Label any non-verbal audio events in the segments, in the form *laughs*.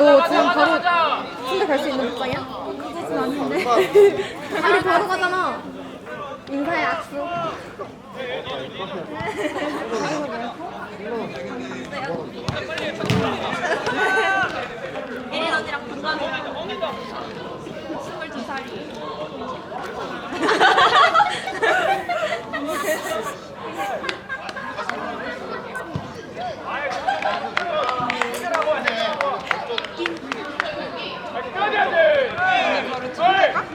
너 지금 바로 침대 갈 수 있는 복장이야? 그거진 아닌데. 우리 바로 가잖아. 인사해 악수. 예린 언니랑 동갑이야. 22살이. *laughs* *laughs* 바로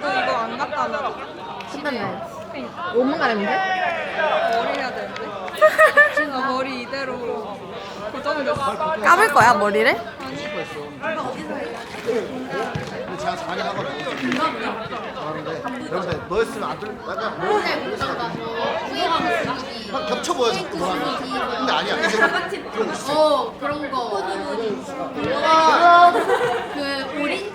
깎고 이거 안 갖다 놔. 신났네. 5분 가려는데? 머리 해야 되는데. 진아 머리 이대로 고정됐어. 감을 거야 머리를? 근데 제가. 잘하는데 여기서 너였으면 안 들, 약간 뭐 막 겹쳐 보여 자꾸. 근데 아니야. 그런 거. 어 그런 거 그거 그 오렌지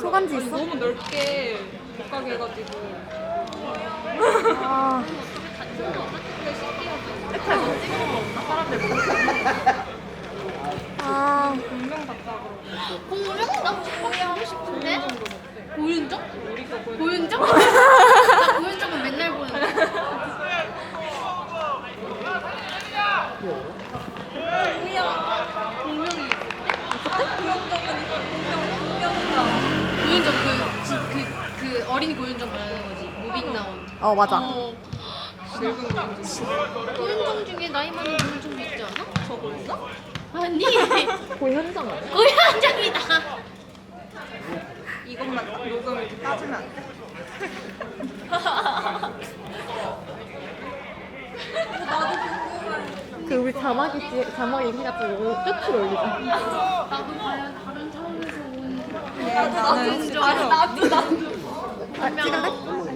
소감지 있어? 너무 넓게 못 가게 해가지고. 아. 아, 분명 갔다 그러고. 공룡? 나 공룡 하고 싶은데 고윤정? 고윤정? 나 고윤정은 맨날 보는데 고윤정 그, 지- 그, 그 어린 고윤정 말하는 거지 무빙 나온 어 맞아. 어. 고윤정 중에 나이 많은 고윤정도 있지 않아? 저거 있어? 아니 고현정 아니야? 고윤정이다 이것만 녹음 이렇게 따지면 안 돼? 그 우리 자막이 지- 자막 얘기 가지고 쭉쭉 올리자. 나도 과연 다른 차원에서 온 나는 진짜로. 나도 나도 아, 찍을래?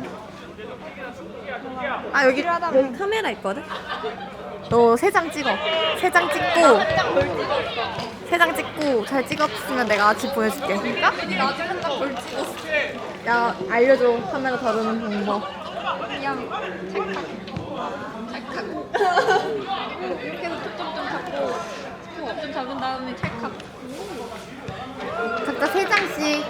아 여기 여기 카메라 있거든. 너 세 장 찍어. 세 장 찍고 세 장 찍고 잘 찍었으면 내가 집 보내줄게. 진짜? 나도 한장 걸 찍었어 야 알려줘 카메라 다루는 방법. 그냥 찰칵. 찰칵. *laughs* 이렇게 해서 초점점 잡고 초점점 잡은 다음에 찰칵. 각자 세 장씩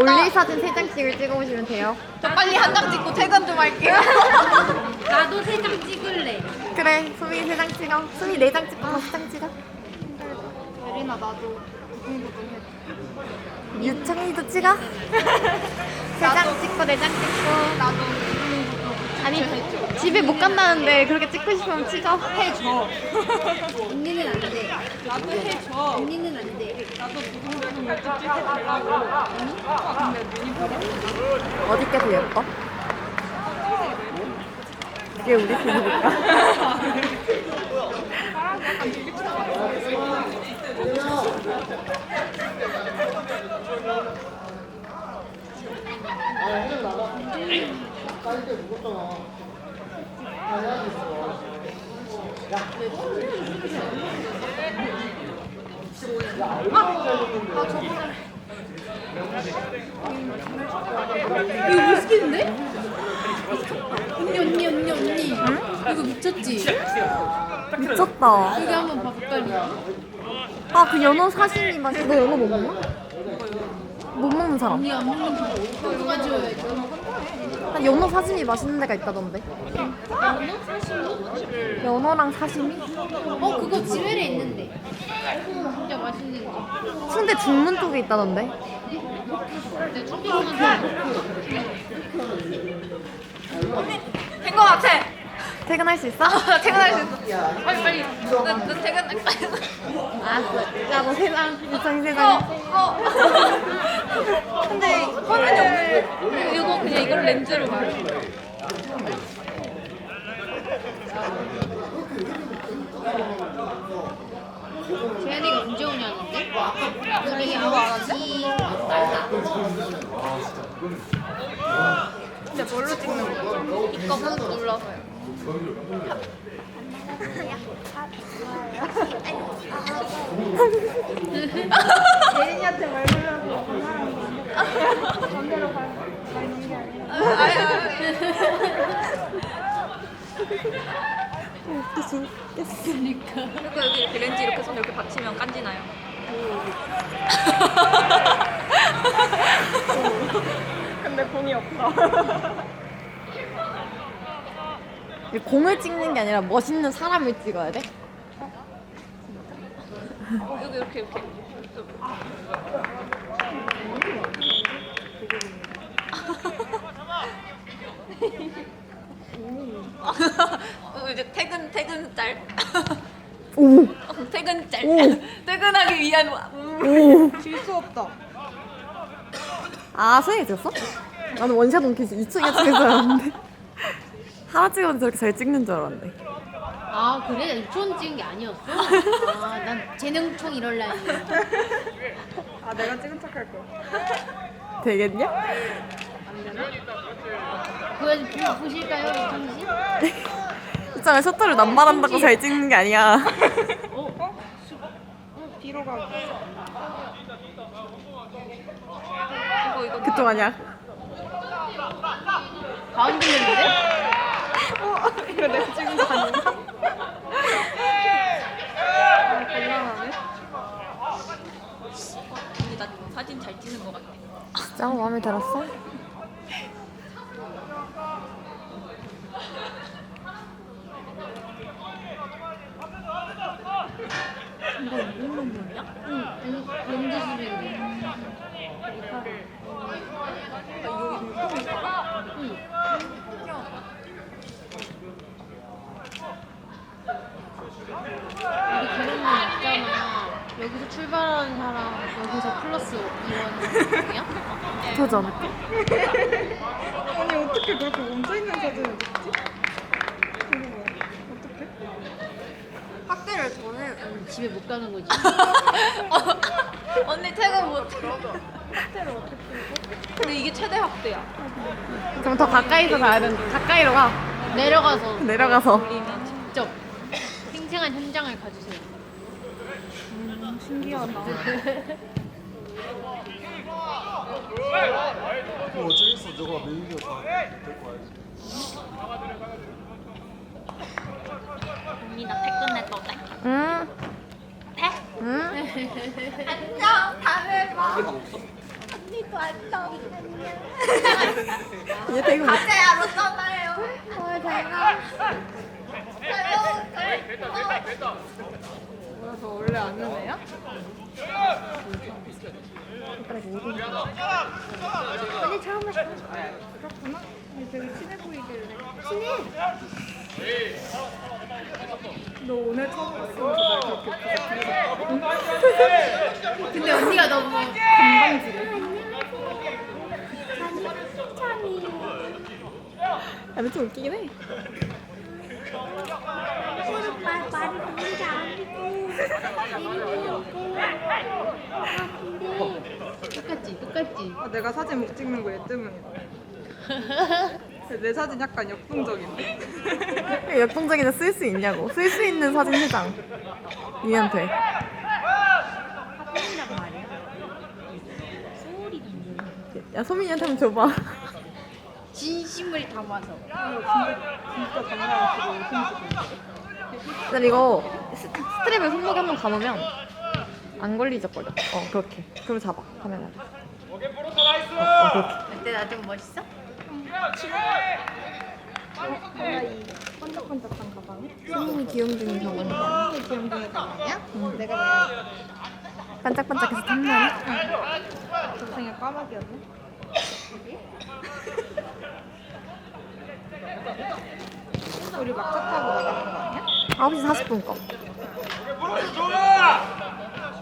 올릴 사진 세 장씩을 찍어오시면 돼요. 저 빨리 한 장 찍고 퇴근 좀 할게요. *laughs* 나도 세 장 찍을래 그래 소미 세장 찍어. 소미 네장 찍고 다섯 장 찍어. 예린아 나도 부둥부둥 해. 유창이도 찍어. 세 장 찍고 네 장 찍고. 나도 아니 집에 못 간다는데 그렇게 찍고 싶으면 찍어. 해줘. *laughs* 언니는 안 돼 나도 해줘. 언니는 안 돼 나도 부둥부둥 몇찍 찍어 달라고. 아 근데 눈이 보여. 어디 게더 예뻐? 이게 우리 부부일까? 이거 못 시키는데? 언니 언니 언니 언니 이거 미쳤지? 미쳤다. 여기 한번 봐 색깔이 아 그 연어 사시미 맛이 너 연어 못 먹나? 못 먹는 사람. 언니 안 먹는 거 그거 가져야지 한 연어 사시미 맛있는 데가 있다던데. 연어랑 사시미? 어 그거 지회에 있는데 진짜 맛있는 거 순대 중문 쪽에 있다던데. 내가 초콜릿 된거 같아. 퇴근할 수 있어? 퇴근할 수 있어. 빨리 빨리. 나, 나 퇴근할 거야. 알았어. 야너 세상 어, 세상. 어. 근데 화면이 없네. 이거 그냥 이걸 렌즈로 봐요. 재현이가 언제 오냐는데? 우리 이거 안 9시 근데 뭘로 찍는 거? 이거 꾹 눌러서요. 예린이한테 말 걸려고 하는 반대로 가- 가는 게 아니라. 그리고 여기 이렇게 렌즈 이렇게 손 이렇게 받치면 깐지나요. 근데 공이. 이 공을 찍는 게 아니라 멋있는 사람을 찍어야 돼? 여기 이렇게 이렇게. *laughs* 어, 이제 퇴근 퇴근 짤. 오! *laughs* 퇴근 짤. 오. *laughs* 퇴근하기 위한 와- 오! 질수 없다. 아, 소영이 찍었어? 나는 원샷 원키지 2층에 찍은 줄 알았는데. *laughs* 하나 찍었는데 저렇게 잘 찍는 줄 알았는데. 아 그래? 유치원 찍은 게 아니었어? 아난 재능총 이럴 라인 아 내가 찍은 척할 거. 되겠냐? 그거 보- 보실까요 이창 씨? 있잖아, 셔터를 남발한다고 잘 찍는 게 아니야. 어? 뒤로. 이거 이거 그쪽 아니야. 가운데 있는데? 어? 이거 내가 찍은 거 아닌가? 아 곤란하네. 언니 나 사진 잘 찍는 것 같아. 진짜 마음에 들었어? 응, 렌즈 수준인데. 우리 결혼만 있잖아. 여기서 출발하는 사람 여기서 플러스 이원이야? 그러지 않을까? 아니 어떻게 그렇게 멈춰 있는 사진을 찍지? 이거 뭐야? 어떻게? 학교를 보내. 집에 못 가는 거지. *laughs* 언니 퇴근 못. 근데 이게 최대 확대야. 그럼 더 가까이서 가야 되는데. 가까이로 가. 내려가서 내려가서. 우리는 직접 생생한 현장을 가주세요. 신기하다. 뭐 어쩌겠어 저거 메이저 데리고 와야지 언니 나 퇴근 냈다 때. 응. 태? 응? *laughs* 안녕 다음에 봐. 언니도 안녕. 얘 되게 못 가세요 떠나요. 어, 잘 가. 뭐야 저 원래 아는 애야? 언니 처음 봤어. 그렇구나. 근데 되게 친해 보이길래. 친해. 너 오늘 처음 봤으면서 날 그렇게 부탁했어. 근데 언니가 너무 야, 근데 좀 웃기긴 해. 똑같지, 똑같지. 아, 내가 사진 못 찍는 거 얘 때문이다. 내 사진 약간 역동적인데? 역동적인데 쓸수 있냐고. 쓸 수 있는 사진 해장. 니한테. 야, 소민이한테 한번 줘봐. 진심을 담아서. 진짜 장난을 치고 난 이거 스- 스트랩에 손목에 한번 감으면 안 걸리적거려. 어, 그렇게. 그리고 잡아, 카메라를. 어, 어, 그렇게. 어때 나 좀 멋있어? 뭐야 이 번쩍번쩍한 가방이? 소민이 귀염둥이 저거니까. 이게 귀염둥이 가방이야? 내가 반짝반짝해서 탐나네. 내 동생의 까마귀였네? 우리 막차 타고 나가는 거 아니야? 9시 40분 거.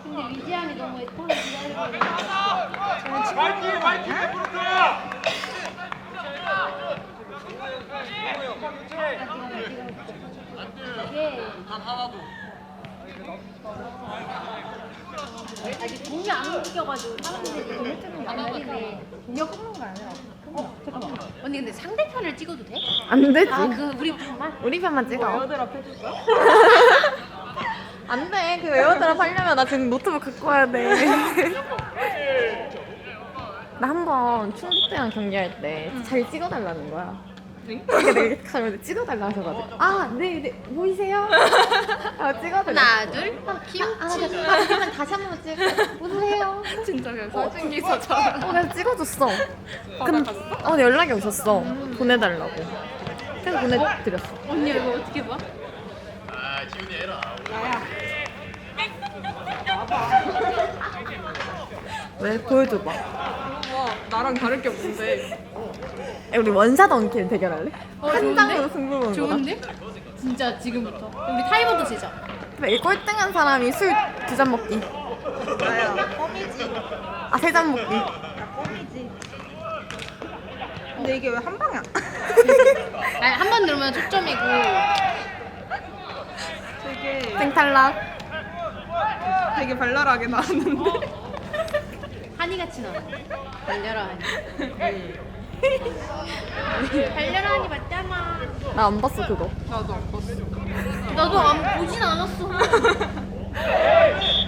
근데 위지양이 너무 애타게 기다리고 있는 저는 친구 거 아니야? 게 아직 돈이 안 웃겨가지고 사람들이 안 날리네. 이거 끊는 거 아니야? 언니 근데 상대편을 찍어도 돼? 안 되지. 아, 그 우리 편만? 우리 편만 찍어. 에어드랍 해줄 거야? *laughs* 안 돼. 그 에어드랍 하려면 나 지금 노트북 갖고 와야 돼. *laughs* 나 한 번 충북 대랑 경기할 때 잘 찍어달라는 거야. 그러니까 내가 가면 찍어달라 하셔가지고 아, 네, 네, 보이세요? *laughs* 아, 찍어달라. 하나, 둘, 아, 아, 김치. 네. 아, 그러면 다시 한 번 찍을게요. 웃으세요. 진짜 그냥 사진 기사처럼. 어, 내가 찍어줬어. 근, 어, 연락이 오셨어. 보내달라고. 그래서 보내드렸어. 언니 이거 어떻게 봐? 왜? 보여줘봐. 와 나랑 다를 게 뭔데? 야, 우리 원샷 원킬 대결할래? 어, 한 좋은데? 장으로 승부 보는 거다. 좋은데? 진짜 지금부터. 우리 타이머도 재자. 이 꼴등한 사람이 술 두 잔 먹기. 나야 껌이지. 아, 세 잔 먹기. 야 껌이지. 근데 이게 왜 한 방이야? *laughs* 아니 한 번 누르면 초점이고 되게 땡탈락. 되게 발랄하게 나왔는데. 한이같이 나와. 달려라 한이. 달려라 한이 맞잖아. 나 안 봤어, 그거. 나도 안 봤어. 나도 안 보진 않았어. *laughs*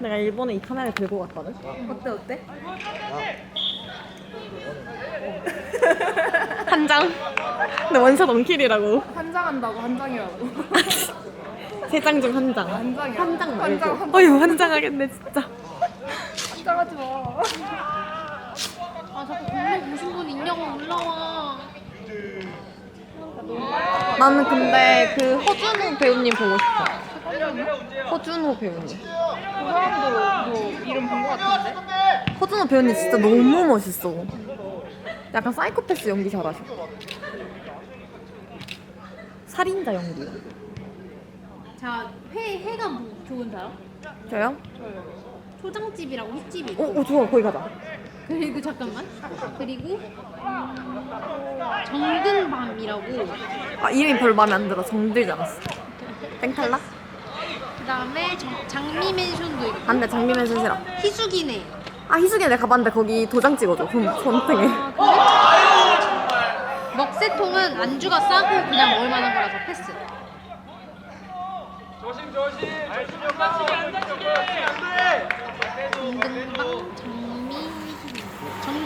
내가 일본에 이 카메라를 들고 갔거든. 어때 어때? 한 장. 근데 원샷 원킬이라고. 한장 한다고 한 장이라고. *laughs* 세 장 중 한 장. 한 장이야. 한장한 말고. 장, 한 장. 어휴, 한장 하겠네, 진짜. 한장 하지 마. 아 자꾸 공룡 보신 분 있냐고 올라와. 나는 근데 그 허준호 배우님 보고 싶어. 허준호 배우님. 그 사람도 뭐 이름 본거 같은데? 허준호 배우님 진짜 너무 멋있어. 약간 사이코패스 연기 잘하셔. 살인자 연기. 자, 회, 회가 뭐 좋은 사람? 저요? 초장집이라고 횟집이 오, 있고 오 좋아, 거기 가자. 그리고 잠깐만 그리고 음, 정든밤이라고 아, 이름이 별 마음에 안 들어. 정들지 않았어. 땡탈락? 그 다음에 장미 맨션도 있고 안 돼, 장미면 순실아. 희숙이네 아, 희숙이 내가 가봤는데 거기 도장 찍어줘. 그럼 손등에. 먹새통은 안주가 싸고 그냥 먹을 만한 거라서 패스 정든밤 장미 정든밤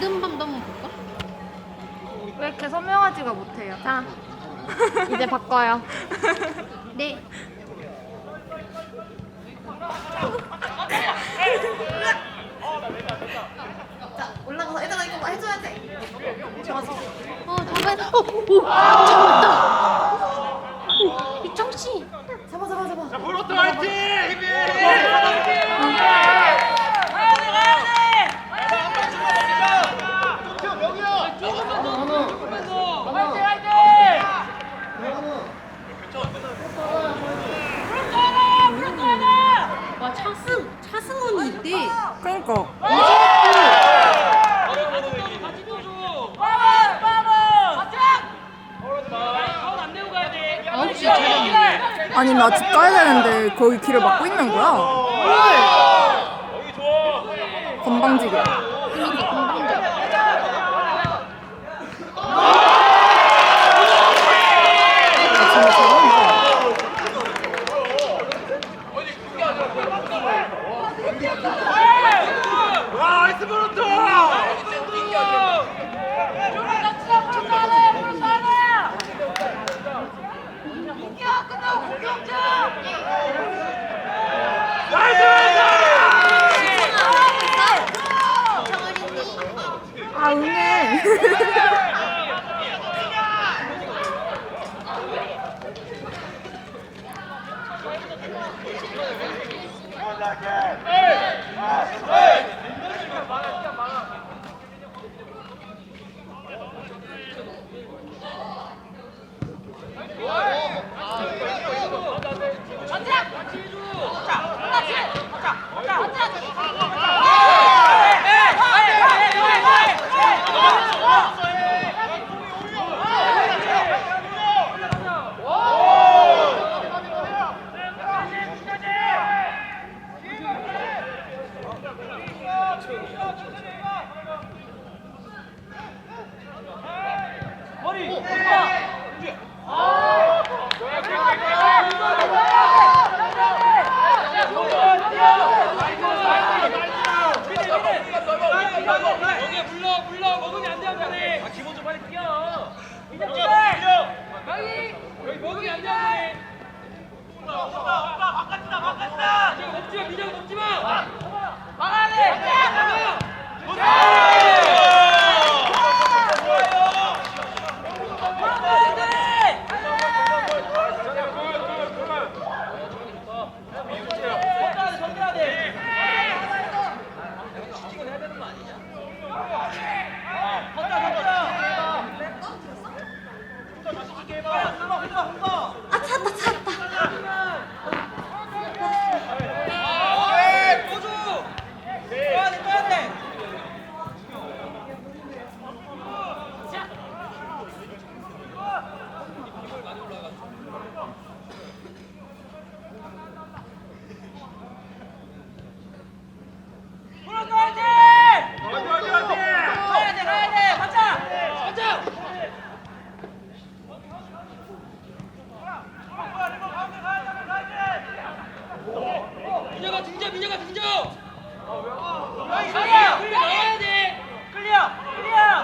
도 한번 볼까? 왜 이렇게 선명하지가 못해요? 자, 이제 바꿔요. *laughs* 네 자, 올라가서 얘들아 이거 해줘야 돼. 좋아서. 어, 잡아야 어, 오, 잡았다. 오, 이정씨. 잡아, 잡아, 잡아. 와, 차승, 차승원이 있대. 그러니까. 아, 아니 나 집 가야 되는데 거기 길을 막고 있는 거야. 건방지게. 클리어, 클리어. 클리어,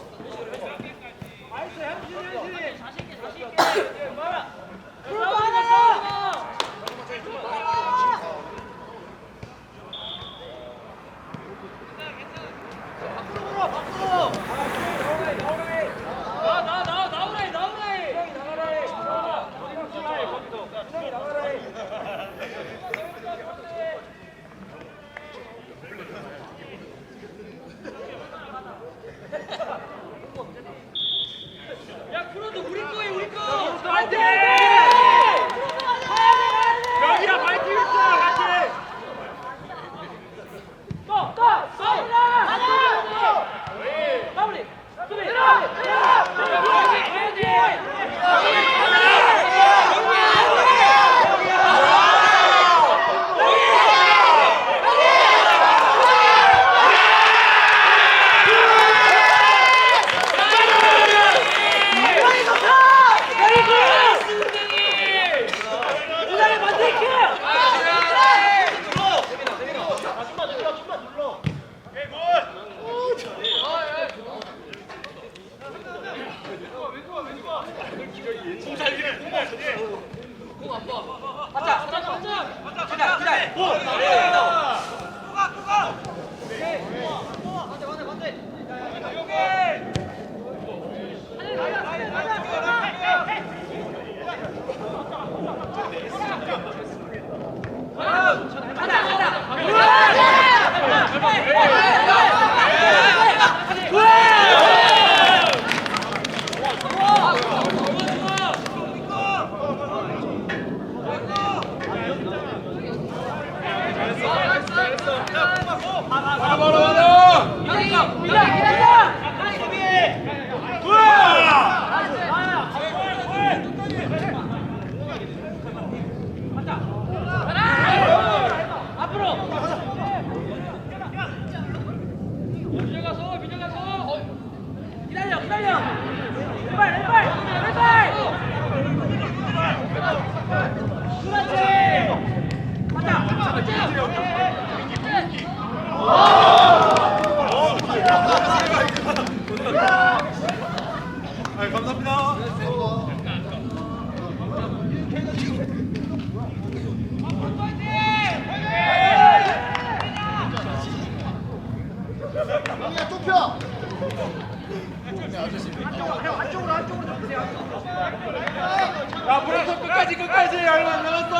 야, 브라서 끝까지 끝까지 얼마 안 남았어.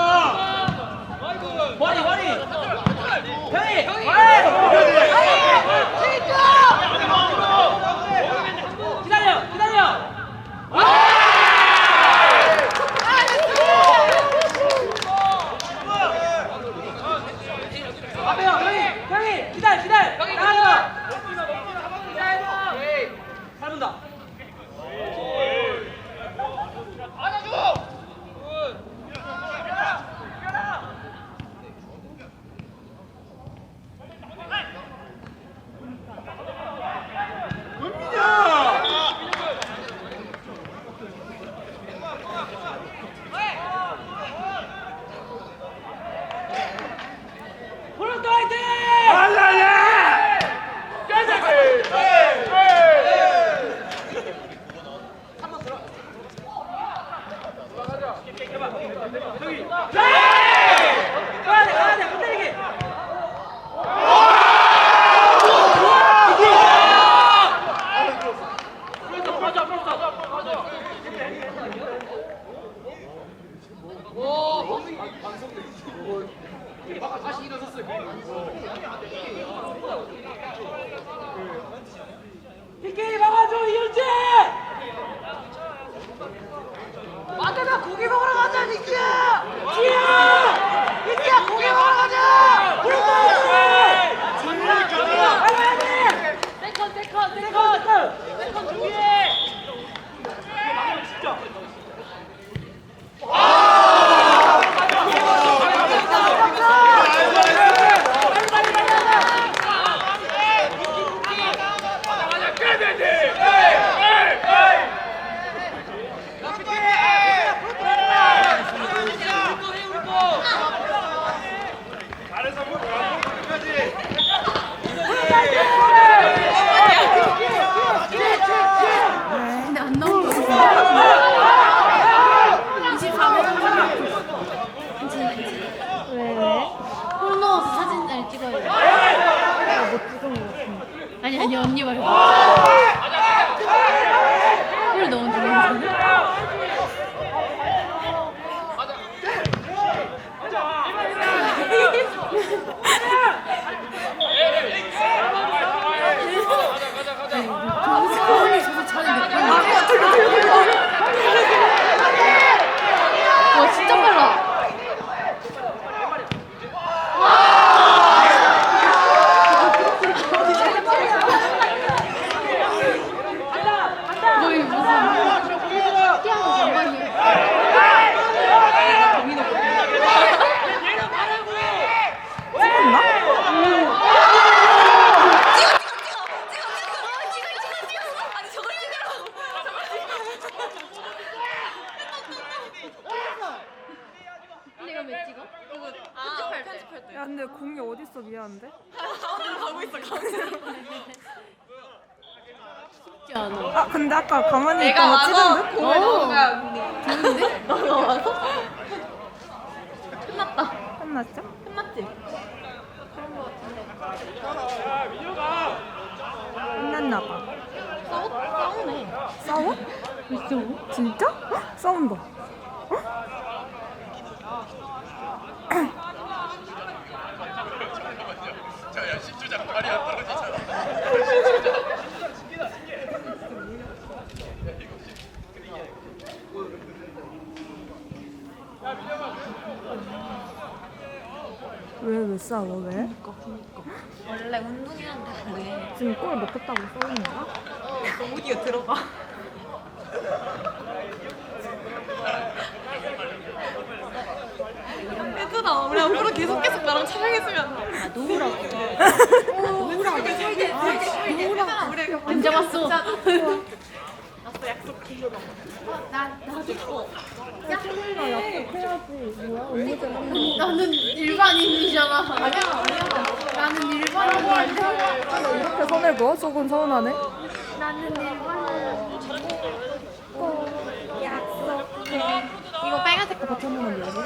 허리 허리. 형이 형이. 아니 언니 말고. 미안한데? 가고 있어 가운데로. 아 근데 아까 가만히 내가 있다가 와서 찍은 듯? 공을 어. 넣으면 너가 와서? 끝났다. 끝났죠? 끝났지? 끝났나 봐 싸우, 싸우네. 싸워? 싸워? 진짜? 헉, 싸운다 왜, 왜 싸워, 왜? 원래 운동이란데 왜? 지금 골 먹혔다고 싸우는 거야? 너무 뒤에 들어가. 얘들아, 우리 앞으로 계속 계속 나랑 촬영했으면 안 돼. 누구라고? 누구라고? 설계, 설 약속, 약속해. 나는 일반인이잖아. 아니야, 아니야. 나는 일반인이야. 이렇게 손을 그어? 조금 서운하네? 나는 일반인. 이거 빨간색 거 누르면 되지?